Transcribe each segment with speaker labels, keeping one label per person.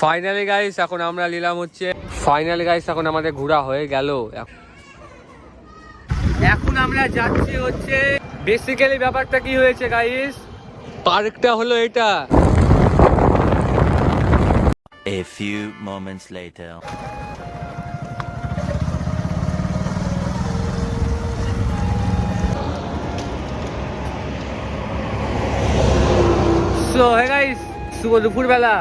Speaker 1: Finally guys এখন আমরা নিলাম হচ্ছে ফাইনালি গাইস এখন আমাদের ঘোরা হয়ে গেল। এখন আমরা যাচ্ছি হচ্ছে বেসিক্যালি ব্যাপারটা কি হয়েছে গাইস পার্কটা হলো এটা।
Speaker 2: A few moments later.
Speaker 1: So hey guys শুভ দুপুরবেলা।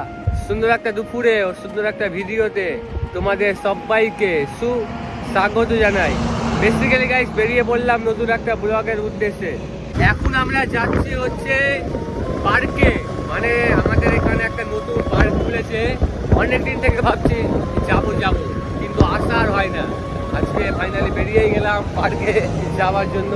Speaker 1: সুন্দর একটা দুপুরে ও সুন্দর একটা ভিডিওতে তোমাদের সবাইকে সুস্বাগত জানাই। বেসিক্যালি গাইস বেরিয়ে পড়লাম নতুন একটা ব্লগের উদ্দেশ্যে। এখন আমরা যাচ্ছি হচ্ছে পার্কে। মানে আমাদের এখানে একটা নতুন পার্ক খুলেছে। অনেকদিন থেকে ভাবছি যাব যাব। কিন্তু আসা আর হয় না। আজকে ফাইনালি বেরিয়েই গেলাম পার্কে যাওয়ার জন্য।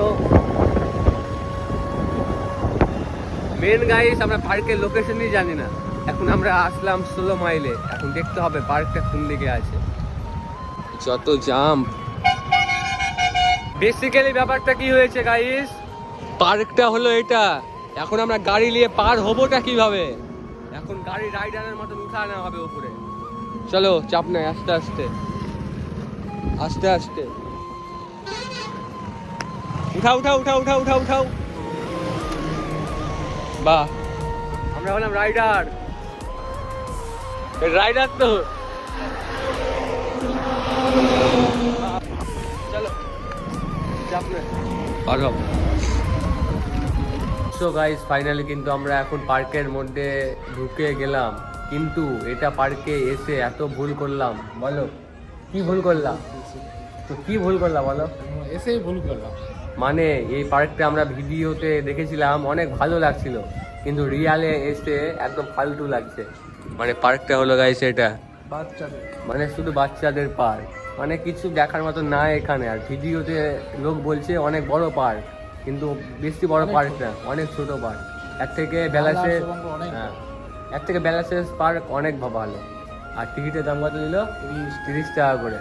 Speaker 1: মেন গাইস আমরা পার্কের লোকেশনই জানি না। এখন আমরা আসলাম ষোলো মাইলে। এখন দেখতে হবে পার্কটা কোন দিকে আছে। যত জাম। বেসিক্যালি ব্যাপারটা কি হয়েছে গাইস পার্কটা হলো এটা। এখন আমরা গাড়ি নিয়ে পার হবোটা কীভাবে? এখন গাড়ি রাইডারের মতন উঠানো হবে উপরে। চলো চাপ নাই আস্তে আস্তে। আস্তে আস্তে। উঠা উঠা উঠা উঠা উঠা উঠাও। বাহ। আমরা হলাম রাইডার। রাইডার তো। সো গাইস ফাইনালি কিন্তু আমরা এখন পার্কের মধ্যে ঢুকে গেলাম। কিন্তু এটা পার্কে এসে এত ভুল করলাম। বলো কি ভুল করলাম? তো কি ভুল করলাম বলো?
Speaker 3: এসেই ভুল করলাম।
Speaker 1: মানে এই পার্কটা আমরা ভিডিওতে দেখেছিলাম অনেক ভালো লাগছিল। কিন্তু রিয়ালে এসে একদম ফালতু লাগছে। মানে পার্কটা হলো গাইস এটা।
Speaker 3: বাচ্চাদের।
Speaker 1: মানে শুধু বাচ্চাদের পার্ক। মানে কিছু দেখার মতো না এখানে। আর ভিডিওতে লোক বলছে অনেক বড় পার্ক কিন্তু বেশি বড় পার্ক না অনেক ছোট পার্ক। এর থেকে বেলাসে হ্যাঁ। এর থেকে বেলাসেস পার্ক অনেক ভালো। আর টিকিটের দাম কত নিল
Speaker 3: তিরিশ।
Speaker 1: টাকা করে।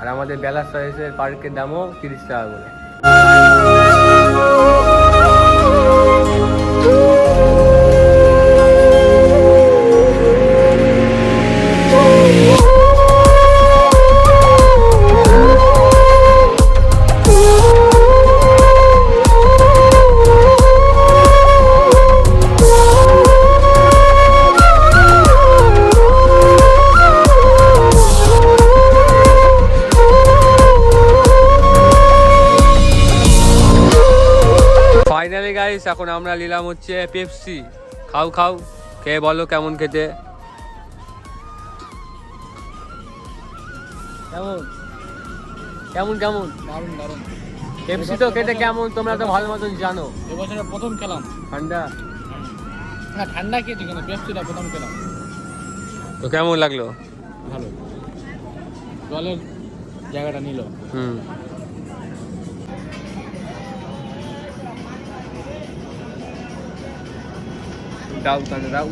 Speaker 1: আর আমাদের বেলাস পার্কের দামও তিরিশ টাকা করে। ফাইনালি গাইস এখন আমরা নিলাম হচ্ছে পেপসি খাও খাও খেয়ে বলো কেমন খেতে। কেমন? কেমন কেমন?
Speaker 3: দারুণ দারুণ।
Speaker 1: পেপসি তো খেতে কেমন তোমরা তো ভালো মতন জানো।
Speaker 3: এবছরে প্রথম খেলাম।
Speaker 1: ঠান্ডা?
Speaker 3: না ঠান্ডা খেয়েছি কিন্তু পেপসিটা প্রথম খেলাম।
Speaker 1: তো কেমন লাগল?
Speaker 3: ভালো। জলের জায়গাটা নিল।
Speaker 1: হুম। তাহলে দাও।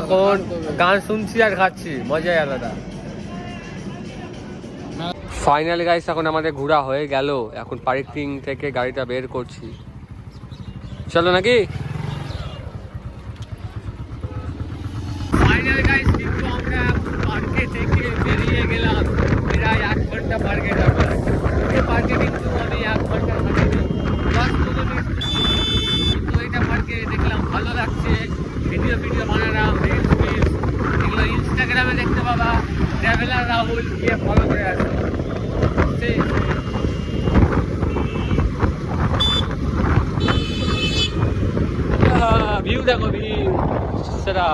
Speaker 1: এখন গান শুনছি আর খাচ্ছি, মজাই আলাদা। ফাইনাল গাইস এখন আমাদের ঘোরা হয়ে গেল। এখন পার্কিং থেকে গাড়িটা বের করছি। চলো নাকি ফাইনাল গাইস কিন্তু আমরা পার্কে থেকে বেরিয়ে গেলাম প্রায় এক ঘণ্টা পার্কে যাব এই পার্কে কিন্তু আমি এক ঘণ্টা হাঁটিনি দশ পনেরো মিনিট কিন্তু এটা পার্কে দেখলাম ভালো লাগছে ভিডিও ভিডিও বানালাম রিলস ফিলস এগুলো ইনস্টাগ্রামে দেখতে পাবা ট্রাভেলার রাহুল গিয়ে ফলো করে আসো সেই ভিউ দেখো ভিউ সেটা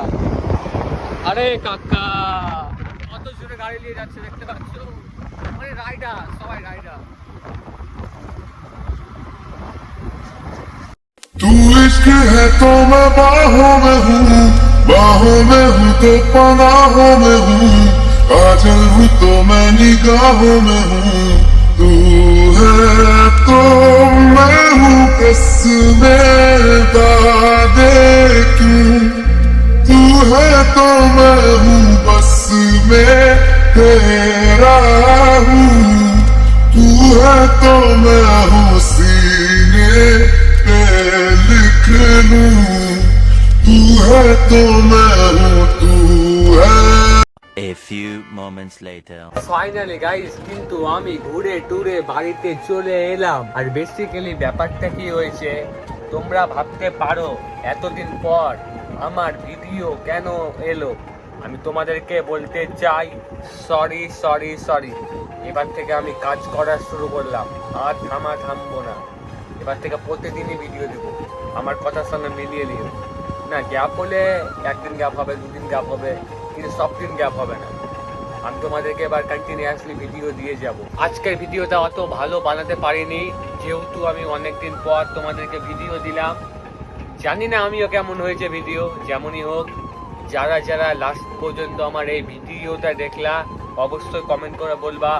Speaker 1: আরে কাকা কত জোরে গাড়ি নিয়ে যাচ্ছে দেখতে পাচ্ছ মানে রাইডার সবাই রাইডার
Speaker 4: तू इश्क है तो मैं बाहों में हूँ बाहों में हूँ तो पनाहों में हूँ काजल हूँ तो मैं निगाहों में हूँ। तू है तो मैं हूँ कसमें वादे क्यों? तू है तो मैं हूँ बस मैं तेरा हूँ। तू है तो मैं हूँ सीने पे लिख लूँ। तू है तो मैं हूँ
Speaker 2: few moments later.
Speaker 1: Finally guys কিন্তু আমি ঘুরে টুরে বাড়িতে চলে এলাম। আর বেসিক্যালি ব্যাপারটা কি হয়েছে, তোমরা ভাবতে পারো, এতদিন পর আমার ভিডিও কেন এলো? আমি তোমাদেরকে বলতে চাই সরি সরি সরি এবার থেকে আমি কাজ করা শুরু করলাম, আর থামা থামবো না। এবার থেকে প্রতিদিনই ভিডিও দেবো। আমার কথার সঙ্গে মিলিয়ে দিও। না গ্যাপ হলে একদিন গ্যাপ হবে, দুদিন গ্যাপ হবে, কিন্তু সব দিন গ্যাপ হবে না। আমি তোমাদেরকে এবার কন্টিনিউয়াসলি ভিডিও দিয়ে যাব। আজকের ভিডিওটা অত ভালো বানাতে পারিনি, যেহেতু আমি অনেকদিন পর তোমাদেরকে ভিডিও দিলাম। জানি না আমিও কেমন হয়েছে ভিডিও যেমনই হোক, যারা যারা লাস্ট পর্যন্ত আমার এই ভিডিওটা দেখলা, অবশ্যই কমেন্ট করে বলবা,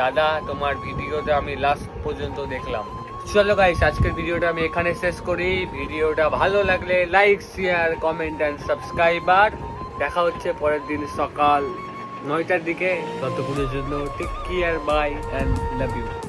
Speaker 1: দাদা, তোমার ভিডিওটা আমি লাস্ট পর্যন্ত দেখলাম। চলো গাইস আজকের ভিডিওটা আমি এখানে শেষ করি। ভিডিওটা ভালো লাগলে like share comment and subscriber দেখা হচ্ছে পরের দিন সকাল। নয়টার দিকে ততক্ষণের জন্য take care bye and love you